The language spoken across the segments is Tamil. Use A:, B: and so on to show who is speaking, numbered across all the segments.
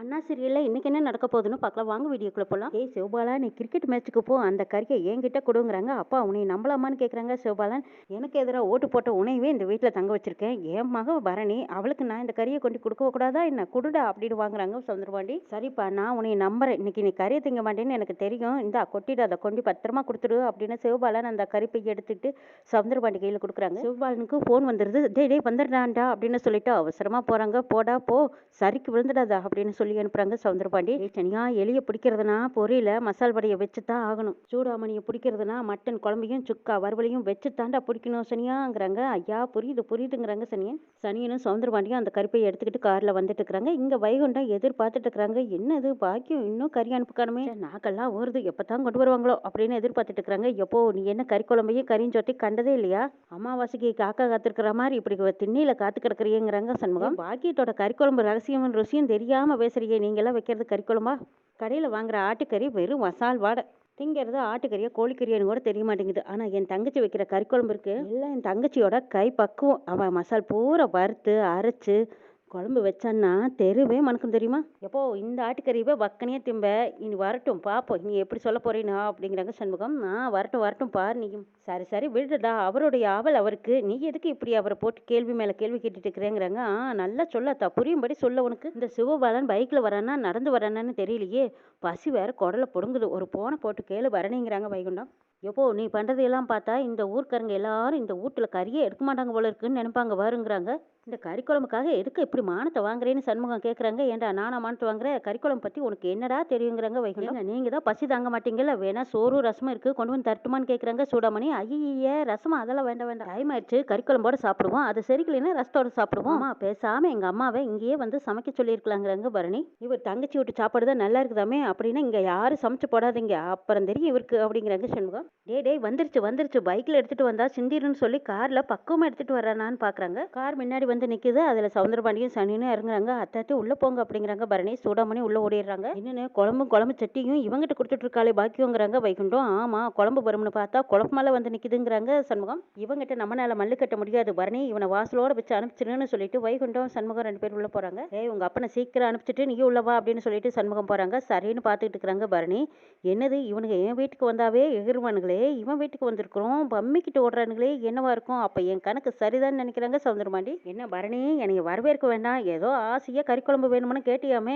A: அண்ணா சீரியலில் இன்னைக்கு என்ன நடக்க போகுதுன்னு பார்க்கலாம். வாங்க வீடியோக்குள்ள போகலாம் ஏய் சிவபாலா நீ கிரிக்கெட் மேட்ச்சுக்கு போ. அந்த கறியை என்கிட்ட கொடுங்குறாங்க. அப்பா உன்னை நம்பலாமான்னு கேட்குறாங்க சிவபாலன் எனக்கு எதிராக ஓட்டு போட்ட உனையவே இந்த வீட்டில் தங்க வச்சிருக்கேன். என் மக பரணி அவளுக்கு நான் இந்த கறியை கொண்டு கொடுக்க கூடாதா என்ன? குடுடா அப்படின்னு வாங்குறாங்க சவுந்தரபாண்டி சரிப்பா நான் உன்னை நம்புறேன். இன்னைக்கு நீ கறியை திங்க மாட்டேன்னு எனக்கு தெரியும். இந்தா கொட்டிட்டு அதை கொண்டு பத்திரமா கொடுத்துரு அப்படின்னு சிவபாலன் அந்த கறிப்பை எடுத்துட்டு சவுந்தரபாண்டி கையில் கொடுக்குறாங்க. சிவபாலனுக்கு ஃபோன் வந்துடுது டேய் டேய் வந்துடுறான்டா அப்படின்னு சொல்லிட்டு அவசரமா போறாங்க. போடா போ. சரிக்கு விழுந்துடாதா அப்படின்னு சொல்லி அனுப்புறாங்க சவுந்தரபாண்டி ஏய் தனியா எலியை பிடிக்கிறதுனா பொரியல மசால் வடையை வச்சு தான் ஆகணும். சூடாமணியை பிடிக்கிறதுனா மட்டன் குழம்பையும் சுக்கா வறுவலையும் வச்சு தாண்டா பிடிக்கணும் சனியாங்கிறாங்க. ஐயா புரியுது புரியுதுங்கிறாங்க சனியன். சனியனும் சவுந்தரபாண்டியும் அந்த கருப்பையை எடுத்துக்கிட்டு கார்ல வந்துட்டு இருக்கிறாங்க இங்க வைகுண்டம் எதிர்பார்த்துட்டு இருக்கிறாங்க என்னது பாக்கியம்? இன்னும் கறி அனுப்புக்கானுமே. நாக்கெல்லாம் ஊறுது. எப்பதான் கொண்டு வருவாங்களோ அப்படின்னு எதிர்பார்த்துட்டு இருக்கிறாங்க எப்போ நீ என்ன கறி குழம்பையும் கறியும் சொட்டி கண்டதே இல்லையா? அமாவாசைக்கு காக்கா காத்திருக்கிற மாதிரி இப்படி திண்ணில காத்து கிடக்குறீங்கிறாங்க சண்முகம். பாக்கியத்தோட கறி குழம்பு ரகசியம் ருசியும் தெரியாம பேசுறீங்க நீங்களாம் வைக்கிறது கறிக்குழம்பா? கடையில் வாங்குற ஆட்டுக்கறி வெறும் மசால் வாடை. திங்கிறது ஆட்டுக்கறியா கோழிக்கறியான்னு கூட தெரிய மாட்டேங்குது. ஆனால் என் தங்கச்சி வைக்கிற கறிக்குழம்பு இருக்கு. எல்லாம் என் தங்கச்சியோட கை பக்குவம். அவன் மசால் பூரா வறுத்து அரைச்சு குழம்பு வச்சான்னா தெருவே மணக்கும் தெரியுமா? எப்போ இந்த ஆட்டுக்கறிவே வக்கனையே திம்ப இனி வரட்டும் பார்ப்போம் நீ எப்படி சொல்ல போறீனா அப்படிங்கிறாங்க சண்முகம். ஆ வரட்டும் வரட்டும் பார் நீயும். சரி சரி விடுடா. அவருடைய ஆவல் அவருக்கு. நீ எதுக்கு இப்படி அவரை போட்டு கேள்வி மேல கேள்வி கேட்டுட்டு இருக்கிறேங்கிறாங்க ஆ நல்லா சொல்லாத்தா. புரியும்படி சொல்ல உனக்கு. இந்த சிவபாலன் பைக்ல வரானா நடந்து வரானான்னு தெரியலையே. பசி வேற குடல பொடுங்குது. ஒரு போனை போட்டு கேளு வரணிங்கிறாங்க வைகுண்டம். எப்போ நீ பண்றதையெல்லாம் பார்த்தா இந்த ஊர்க்காரங்க எல்லாரும் இந்த வீட்டுல கறியே எடுக்க மாட்டாங்க போல இருக்குன்னு நினைப்பாங்க வருங்கிறாங்க இந்த கறி குழம்புக்காக எதுக்கு இப்படி மானத்தை வாங்குறேன்னு சண்முகம் கேட்குறாங்க ஏன்டா நானா மானத்தை வாங்குறேன்? கறி குழம்பு பற்றி உனக்கு என்னடா தெரியுங்கிறாங்க வைகுண்டம். நீங்கள் தான் பசி தாங்க மாட்டீங்கல்ல? வேணா சோறு ரசமும் இருக்குது கொண்டு வந்து தரட்டுமான்னு கேட்குறாங்க சூடாமணி. ஐயே ரசமா? அதெல்லாம் வேண்டாம் வேண்டாம். டைம் ஆயிடுச்சு. கறி குழம்போட சாப்பிடுவோம். அது சரிக்கலைன்னா ரசத்தோட சாப்பிடுவோம். அம்மா பேசாமல் எங்கள் அம்மாவை இங்கேயே வந்து சமைக்க சொல்லியிருக்கலாங்கிறாங்க பரணி. இவர் தங்கச்சி விட்டு சாப்பாடு தான் நல்லா இருக்குதாமே? அப்படின்னா இங்கே யாரும் சமைச்சு போடாதீங்க. அப்புறம் தெரியும் இவருக்கு அப்படிங்கிறாங்க சண்முகம். டே டேய் வந்துருச்சு வந்துருச்சு. பைக்கில் எடுத்துகிட்டு வந்தா சிந்திருன்னு சொல்லி காரில் பக்குவமாக எடுத்துகிட்டு வரானான்னு பார்க்குறாங்க கார் முன்னாடி வந்து நிற்குது அதில் சவுந்தரபாண்டியும் சனின்னு இறங்குறாங்க. அத்தாத்தி உள்ளே போங்க அப்படிங்கிறாங்க. பரணி சூடாமணி உள்ளே ஓடிடுறாங்க. இன்னொன்று குழம்பும் குழம்பு சட்டியும் இவங்கிட்ட கொடுத்துட்டு இருக்காளே வைகுண்டம். ஆமா குழம்பு வரும்னு பார்த்தா குழம்பு மேலே வந்து நிற்குதுங்கிறாங்க சண்முகம். இவங்கிட்ட நம்மளால மல்லு கட்ட முடியாது. பரணி இவனை வாசலோட வச்சு அனுப்பிச்சிருன்னு சொல்லிட்டு வைகுண்டம் சண்முகம் ரெண்டு பேரும் உள்ளே போகிறாங்க ஏய் உங்கள் அப்பனை சீக்கிரம் அனுப்பிச்சிட்டு நீ உள்ள வா அப்படின்னு சொல்லிட்டு சண்முகம் போகிறாங்க சரின்னு பார்த்துட்டு இருக்கிறாங்க பரணி. என்னது இவனுங்க என் வீட்டுக்கு வந்தாவே எகிருவானுங்களே? இவன் வீட்டுக்கு வந்திருக்கிறோம். பம்மிக்கிட்டு ஓடுறானுங்களே. என்னவா இருக்கும்? அப்போ என் கணக்கு சரிதான் நினைக்கிறாங்க சவுந்தரமாண்டி என்ன என்ன பரணி? எனக்கு வரவேற்க வேண்டாம். ஏதோ ஆசையாக கறிக்குழம்பு வேணும்னு கேட்டியாமே.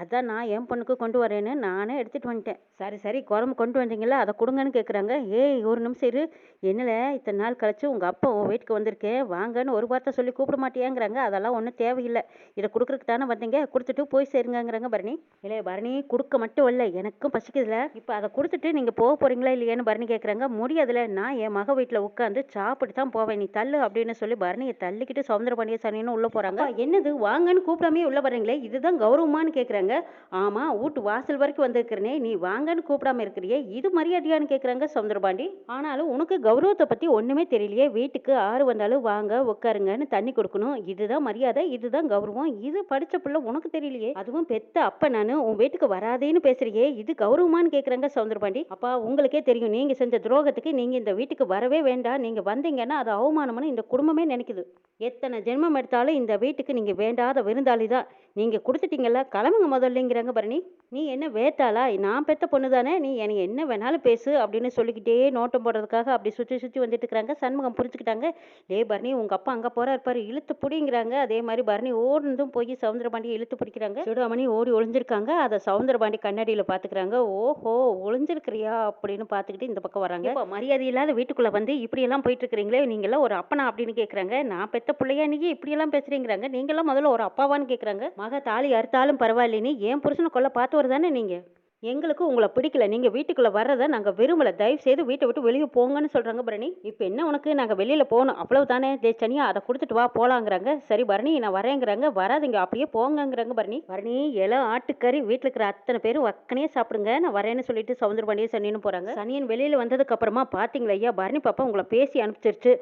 A: அதான் நான் என் பொண்ணுக்கு கொண்டு வரேன்னு நானே எடுத்துகிட்டு வந்துட்டேன். சரி சரி குழம்பு கொண்டு வந்தீங்களா? அதை கொடுங்கன்னு கேட்குறாங்க ஏய் ஒரு நிமிஷம் இரு. என்னல இத்தனை நாள் கழிச்சு உங்கள் அப்பா உன் வீட்டுக்கு வந்திருக்கேன் வாங்கன்னு ஒரு வார்த்தை சொல்லி கூப்பிட மாட்டியாங்கிறாங்க. அதெல்லாம் ஒன்றும் தேவையில்லை. இதை கொடுக்குறதுக்கு தானே வந்தீங்க. கொடுத்துட்டு போய் சேருங்கங்கிறாங்க பரணி. இல்லை பரணி கொடுக்க மட்டும் இல்லை. எனக்கும் பசிக்குதுல. இப்போ அதை கொடுத்துட்டு நீங்கள் போக போகிறீங்களா இல்லையான்னு பரணி கேட்குறாங்க முடியாதுல. நான் என் மக வீட்டில் உட்காந்து சாப்பிட்டு தான் போவேன். நீ தள்ளு அப்படின்னு சொல்லி பரணியை தள்ளிக்கிட்டு சவுந்தரபாண்டிய சனின்னு உள்ள போறாங்க. என்னது? வாங்கன்னு கூப்பிடாமே உள்ள வரீங்களே இதுதான் கௌரவமானு கேக்குறாங்க. ஆமா வீட்டு வாசல் வரைக்கும் வந்திருக்கிறனே நீ வாங்கன்னு கூப்பிடாம இருக்கிறியே இது மரியாதையான்னு கேக்குறாங்க சவுந்தரபாண்டி ஆனாலும் உனக்கு கௌரவத்தை பத்தி ஒண்ணுமே தெரியலையே. வீட்டுக்கு ஆறு வந்தாலும் வாங்க உட்காருங்கன்னு தண்ணி கொடுக்கணும். இதுதான் மரியாதை இதுதான் கௌரவம். இது படிச்ச பிள்ளை உனக்கு தெரியலையே. அதுவும் பெத்த அப்ப நானு உன் வீட்டுக்கு வராதேன்னு பேசுறியே. இது கௌரவமான்னு கேக்குறாங்க சவுந்தரபாண்டி அப்பா உங்களுக்கே தெரியும் நீங்க செஞ்ச துரோகத்துக்கு நீங்க இந்த வீட்டுக்கு வரவே வேண்டாம். நீங்க வந்தீங்கன்னா அது அவமானம்னு இந்த குடும்பமே நினைக்குது. எத்தனை ஜென்மம் எடுத்தாலும் இந்த வீட்டுக்கு நீங்க வேண்டாத விருந்தாளி தான். நீங்க கொடுத்துட்டீங்கல்ல கிளம்புங்க முதல்லங்கிறாங்க பரணி. நீ என்ன வேத்தாளா? நான் பெத்த பொண்ணு தானே? நீ எனக்கு என்ன வேணாலும் பேசு அப்படின்னு சொல்லிக்கிட்டே நோட்டம் போடுறதுக்காக அப்படி சுற்றி சுற்றி வந்துட்டு இருக்கிறாங்க. சண்முகம் புரிஞ்சுக்கிட்டாங்க. ஏ பரணி உங்க அப்பா அங்கே போகிறா இருப்பார் இழுத்து பிடிங்கிறாங்க. அதே மாதிரி பரணி ஓடுந்தும் போய் சவுந்தரபாண்டியை இழுத்து பிடிக்கிறாங்க. சுடாமணி ஓடி ஒளிஞ்சிருக்காங்க. அதை சவுந்தரபாண்டி கண்ணாடியில் பார்த்துக்கிறாங்க ஓஹோ ஒளிஞ்சிருக்கிறியா? அப்படின்னு பார்த்துக்கிட்டு இந்த பக்கம் வராங்க. இப்போ மரியாதை இல்லாத வீட்டுக்குள்ள வந்து இப்படி எல்லாம் போயிட்டு இருக்கிறீங்களே நீங்களாம் ஒரு அப்பனா அப்படின்னு கேட்குறாங்க நான் பெத்த பிள்ளையா நீ இப்படி இப்படியெல்லாம் பேசுறீங்கிறாங்க? நீங்களாம் முதல்ல ஒரு அப்பாவான்னு கேட்குறாங்க மக தாலி அறுத்தாலும் பரவாயில்லைன்னு ஏன் புருஷனை கொல்ல பார்த்தவர் தானே நீங்கள் எங்களுக்கு உங்களை பிடிக்கல. நீங்கள் வீட்டுக்குள்ளே வர்றதை நாங்கள் விரும்பல. தயவு செய்து வீட்டை விட்டு வெளியே போங்கன்னு சொல்கிறாங்க பரணி. இப்போ என்ன உனக்கு? நாங்கள் வெளியில் போகணும். அவ்வளவு தானே. தே அதை கொடுத்துட்டு வா போகலாங்கிறாங்க சரி பரணி நான் வரேங்கிறாங்க. வராதிங்க. அப்படியே போங்கங்கிறாங்க பரணி. பரணி இலை ஆட்டுக்கறி வீட்டில் இருக்கிற அத்தனை பேரும் வக்கனே சாப்பிடுங்க. நான் வரேன்னு சொல்லிட்டு சவுந்தர பாண்டிய சனின்னு போகிறாங்க சனியன் வெளியில் வந்ததுக்கப்புறமா பார்த்தீங்களா ஐயா? பரணி பாப்பா உங்களை பேசி அனுப்பிச்சிருச்சு.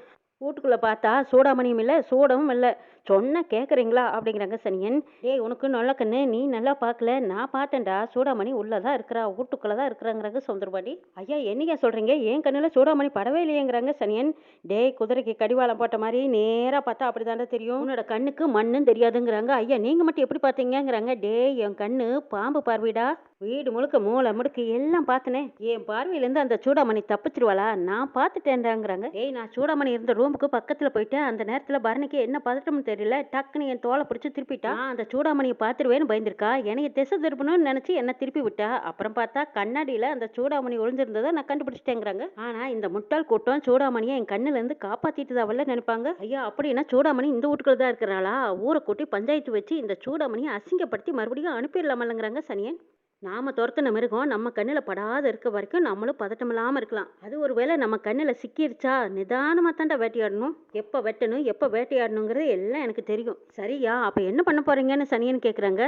A: வீட்டுக்குள்ளே பார்த்தா சூடாமணியும் இல்லை சூடவும் இல்லை. சொன்னால் கேட்குறீங்களா அப்படிங்கிறாங்க சனியன். ஏய் உனக்கு நல்ல கண்ணு நீ நல்லா பார்க்கல. நான் பார்த்தேன்டா சூடாமணி உள்ளே தான் இருக்கிறா வீட்டுக்குள்ளே தான் இருக்கிறாங்கிறாங்க சுந்தரபாடி ஐயா என்னையா சொல்கிறீங்க என் கண்ணில் சூடாமணி படவே இல்லையேங்கிறாங்க சனியன். டேய் குதிரைக்கு கடிவாளம் போட்ட மாதிரி நேராக பார்த்தா அப்படி தெரியும். உன்னோட கண்ணுக்கு மண்ணும் தெரியாதுங்கிறாங்க. ஐயா நீங்கள் மட்டும் எப்படி பார்த்தீங்கங்கிறாங்க. டேய் என் கண்ணு பாம்பு பார்வைடா. வீடு முழுக்க மூளை முடுக்கு எல்லாம் பார்த்தனே. என் பார்வையிலேருந்து அந்த சூடாமணி தப்பிச்சிருவாளா? நான் பார்த்துட்டேன்டாங்கிறாங்க. ஏய் நான் சூடாமணி இருந்த ரூமுக்கு பக்கத்தில் போயிட்டு அந்த நேரத்தில் பரணிக்கு என்ன பதட்டம்னு தெரியல. டக்குன்னு என் தோலை பிடிச்சி திருப்பிட்டா அந்த சூடாமணியை பார்த்துருவேன்னு பயந்துருக்கா? எனக்கு திசை திருப்பணும்னு நினச்சி என்ன திருப்பி விட்டா? அப்புறம் பார்த்தா கண்ணாடியில் அந்த சூடாமணி ஒளிஞ்சிருந்ததை நான் கண்டுபிடிச்சிட்டேங்கிறாங்க. ஆனால் இந்த முட்டாள் கூட்டம் சூடாமணியை என் கண்ணுலேருந்து காப்பாற்றிட்டு தான் நினைப்பாங்க. ஐயா அப்படின்னா சூடாமணி இந்த வீட்டுக்குள்ள தான் இருக்கிறாளா? ஊரை கூட்டி பஞ்சாயத்து வச்சு இந்த சூடாமணியை அசிங்கப்படுத்தி மறுபடியும் அனுப்பிடலாமல்லங்கிறாங்க சனியன். நாம துரத்துன மிருகம் நம்ம கண்ணில் படாத இருக்க வரைக்கும் நம்மளும் பதட்டம் இல்லாமல் இருக்கலாம். அது ஒரு வேளை நம்ம கண்ணில் சிக்கிருச்சா? நிதானமாக தாண்டா வேட்டையாடணும். எப்போ வெட்டணும் எப்போ வேட்டையாடணுங்கிறது எல்லாம் எனக்கு தெரியும். சரியா? அப்போ என்ன பண்ண போறீங்கன்னு சனியன் கேட்குறாங்க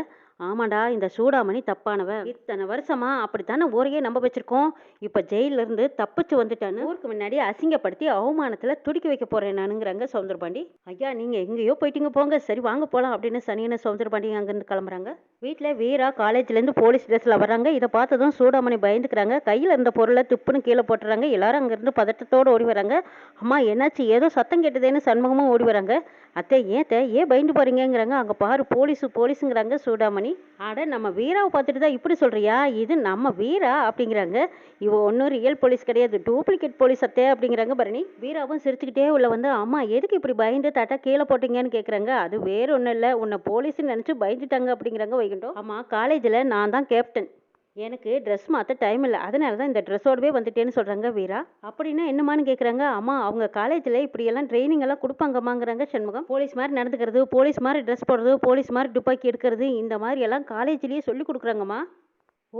A: ஆமாடா இந்த சூடாமணி தப்பானவ. இத்தனை வருஷமா அப்படித்தானே ஊரையே நம்ப வச்சிருக்கோம். இப்போ ஜெயிலிருந்து தப்பிச்சு வந்துட்டான்னு ஊருக்கு முன்னாடி அசிங்கப்படுத்தி அவமானத்தில் துடிக்க வைக்க போகிறேன் நானுங்கிறாங்க சவுந்தரபாண்டி ஐயா நீங்கள் எங்கேயோ போயிட்டீங்க போங்க. சரி வாங்க போகலாம் அப்படின்னு சனியனை சவுந்தரபாண்டி அங்கேருந்து கிளம்புறாங்க. வீட்டில் வீரா காலேஜ்லேருந்து போலீஸ் ட்ரெஸ்ஸில் வர்றாங்க. இதை பார்த்ததும் சூடாமணி பயந்துக்கிறாங்க. கையில் இருந்த பொருளை துப்புன்னு கீழே போட்டுறாங்க. எல்லாரும் அங்கேருந்து பதட்டத்தோடு ஓடி வராங்க. அம்மா என்னாச்சு? ஏதோ சத்தம் கேட்டதேன்னு சண்முகமும் ஓடி வராங்க. அத்தை ஏன் தே ஏன் பயந்து பாருங்கிறாங்க அங்கே பாரு போலீஸு போலீஸுங்கிறாங்க சூடாமணி. அட நம்ம வீராவை பார்த்துட்டு தான் இப்படி சொல்கிறியா இது நம்ம வீரா அப்படிங்கிறாங்க. இவ ஒன்றும் ரியல் போலீஸ் கிடையாது. டூப்ளிகேட் போலீஸ் அத்தை அப்படிங்கிறாங்க பரணி. வீராவும் சிரிச்சுக்கிட்டே உள்ள வந்து அம்மா எதுக்கு இப்படி பயந்து தட்டா கீழே போட்டீங்கன்னு கேட்குறாங்க அது வேற ஒன்றும் இல்லை. உன்னை போலீஸ்னு நினச்சி பயந்துட்டாங்க அப்படிங்கிறாங்க வைகுண்டம். ஆமாம் காலேஜில் நான் தான் கேப்டன் எனக்கு ட்ரெஸ் மாற்ற டைம் இல்லை. அதனால தான் இந்த ட்ரெஸ்ஸோடவே வந்துட்டேன்னு சொல்கிறாங்க வீரா. அப்படின்னா என்னமான்னு கேட்குறாங்க அம்மா அவங்க காலேஜில் இப்படியெல்லாம் ட்ரைனிங் எல்லாம் கொடுப்பாங்கம்மாங்கிறாங்க சண்முகம். போலீஸ் மாதிரி நடந்துக்கிறது போலீஸ் மாதிரி ட்ரெஸ் போடுறது போலீஸ் மாதிரி துப்பாக்கி எடுக்கிறது இந்த மாதிரி எல்லாம் காலேஜ்லேயே சொல்லி கொடுக்குறாங்கம்மா.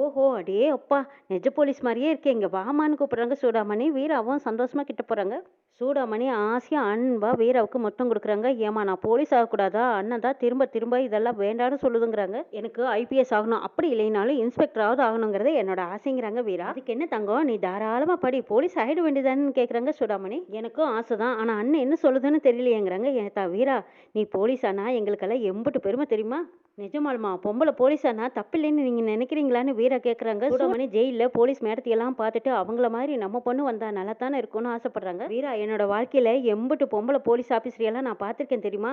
A: ஓஹோ அடே அப்பா நெஜ போலீஸ் மாதிரியே இருக்கே இங்கே வாமான்னு கூப்பிட்றாங்க சூடாமணி. வீராவும் சந்தோஷமாக கிட்ட போகிறாங்க சூடாமணி ஆசையாக அன்பா வீராவுக்கு மொத்தம் கொடுக்குறாங்க. ஏமா நான் போலீஸ் ஆகக்கூடாதா? அண்ணன் தான் திரும்ப திரும்ப இதெல்லாம் வேண்டாம்னு சொல்லுதுங்கிறாங்க. எனக்கு ஐபிஎஸ் ஆகணும். அப்படி இல்லைனாலும் இன்ஸ்பெக்டராவது ஆகணுங்கிறது என்னோட ஆசைங்கிறாங்க வீரா. அதுக்கு என்ன தங்கம்? நீ தாராளமாக படி. போலீஸ் ஆகிட வேண்டியதான்னு கேட்குறாங்க சூடாமணி. எனக்கும் ஆசை தான். ஆனால் அண்ணன் என்ன சொல்லுதுன்னு தெரியலையேங்கிறாங்க. ஏத்தா வீரா நீ போலீஸ் ஆனால் எங்களுக்கெல்லாம் எம்புட்டு பெருமை தெரியுமா? நிஜமாலுமா? பொம்பளை போலீஸானா? தப்பில்லைன்னு நீங்கள் நினைக்கிறீங்களான்னு வீரா கேட்குறாங்க சூடாமணி ஜெயிலில் போலீஸ் மேடத்தையெல்லாம் பார்த்துட்டு அவங்கள மாதிரி நம்ம பொண்ணு வந்தா நல்லா தானே இருக்கும்னு ஆசைப்படுறாங்க. வீரா என்னோட வாழ்க்கையில் எம்புட்டு பொம்பளை போலீஸ் ஆஃபீஸரையெல்லாம் நான் பார்த்துருக்கேன் தெரியுமா?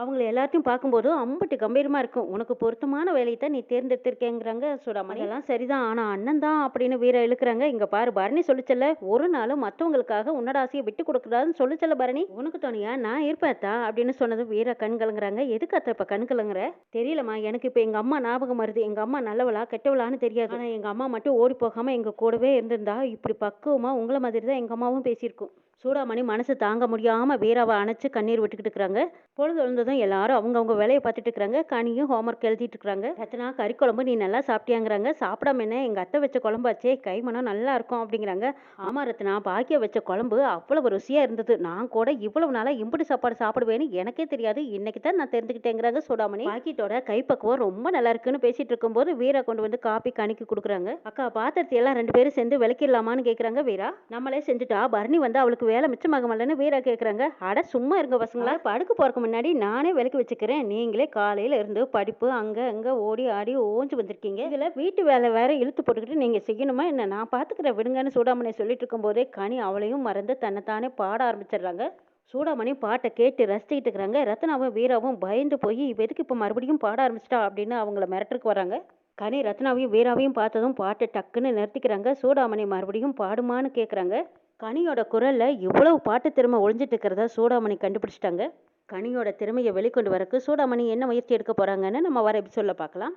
A: அவங்கள எல்லாத்தையும் பார்க்கும்போது அம்பட்டு கம்பீரமா இருக்கும். உனக்கு பொருத்தமான வேலையை தான் நீ தேர்ந்தெடுத்திருக்கேங்கிறாங்க. சூடாமணி எல்லாம் சரிதான். ஆனா அண்ணன் தான் அப்படின்னு வீர இழுக்கிறாங்க. இங்க பாரு பரணி சொல்லிச்சல ஒரு நாளும் மற்றவங்களுக்காக உன்னோட ஆசையை விட்டு கொடுக்கூடாதுன்னு சொல்லிச்சல பரணி? உனக்கு தோணியா? நான் இருப்பேத்தா அப்படின்னு சொன்னது வீர கண் கலங்குறாங்க. எதுக்கு அத்தை இப்ப கண் கலங்குற? தெரியலம்மா எனக்கு இப்ப எங்க அம்மா ஞாபகம் வருது. எங்க அம்மா நல்லவளா கெட்டவளான்னு தெரியாது. ஆனா எங்க அம்மா மட்டும் ஓடி போகாம எங்க கூடவே இருந்திருந்தா இப்படி பக்குவமா உங்களை மாதிரி தான் எங்க அம்மாவும் பேசியிருக்கும். சூடாமணி மனசு தாங்க முடியாம வீராவை அணைச்சு கண்ணீர் விட்டுக்கிட்டு இருக்கிறாங்க. பொழுது எழுந்ததும் எல்லாரும் அவங்கவுங்க வேலையை பார்த்துட்டு இருக்கிறாங்க. கனியும் ஹோம்ஒர்க் எழுதிட்டு இருக்கிறாங்க. ரத்னா கறி குழம்பு நீ நல்லா சாப்பிட்டியாங்கிறாங்க. சாப்பிடாம என்ன? எங்க அத்தை வச்ச குழம்பாச்சே கைமணம் நல்லா இருக்கும் அப்படிங்கிறாங்க. ஆமா ரத்னா பாக்கிய வச்ச குழம்பு அவ்வளவு ருசியா இருந்தது. நான் கூட இவ்வளவு நாளா இம்புட்டு சாப்பாடு சாப்பிடுவேன்னு எனக்கே தெரியாது. இன்னைக்கு தான் நான் தெரிஞ்சுக்கிட்டேங்கிறாங்க சூடாமணி. பாக்கியத்தோட கைப்பக்குவம் ரொம்ப நல்லா இருக்குன்னு பேசிட்டு இருக்கும்போது வீரா கொண்டு வந்து காப்பி கணிக்கு கொடுக்குறாங்க. அக்கா பாத்திரத்தை எல்லாம் ரெண்டு பேரும் சேர்ந்து விளக்கிடலாமான்னு கேக்குறாங்க வீரா. நம்மளே செஞ்சுட்டா பரணி வந்து அவளுக்கு வேலை மிச்சமாகமல்லன்னு வீரா கேக்குறாங்க. அட சும்மா இருங்க பசங்களா படுக்க போறதுக்கு முன்னாடி நானே விளக்கி வச்சுக்கிறேன். நீங்களே காலையில இருந்து படிப்பு அங்க அங்க ஓடி ஆடி ஓஞ்சு வந்திருக்கீங்க. இதுல வீட்டு வேலை வேற இழுத்து போட்டுக்கிட்டு நீங்க செய்யணுமா என்ன? நான் பாத்துக்கிறேன் விடுங்கன்னு சூடாமணி சொல்லிட்டு இருக்கும்போதே கனி அவளையும் மறந்து தன்னைத்தானே பாட ஆரம்பிச்சிடுறாங்க. சூடாமணி பாட்டை கேட்டு ரசிச்சுக்கிட்டு இருக்கிறாங்க. ரத்னாவும் வீராவும் பயந்து போய் எதுக்கு இப்போ மறுபடியும் பாட ஆரம்பிச்சிட்டா? அப்படின்னு அவங்கள மிரட்டுறதுக்கு வராங்க. கனி ரத்னாவையும் வீராவையும் பார்த்ததும் பாட்டை டக்குன்னு நிறுத்திக்கிறாங்க. சூடாமணி மறுபடியும் பாடுமான்னு கேட்குறாங்க கனியோட குரலில் இவ்வளவு பாட்டு திறமை ஒழிஞ்சிட்டு இருக்கிறத சூடாமணி கண்டுபிடிச்சிட்டாங்க. கனியோட திறமையை வெளிக்கொண்டு வரக்கு சூடாமணி என்ன முயற்சி எடுக்க போகிறாங்கன்னு நம்ம வர எபிசோடில் பார்க்கலாம்.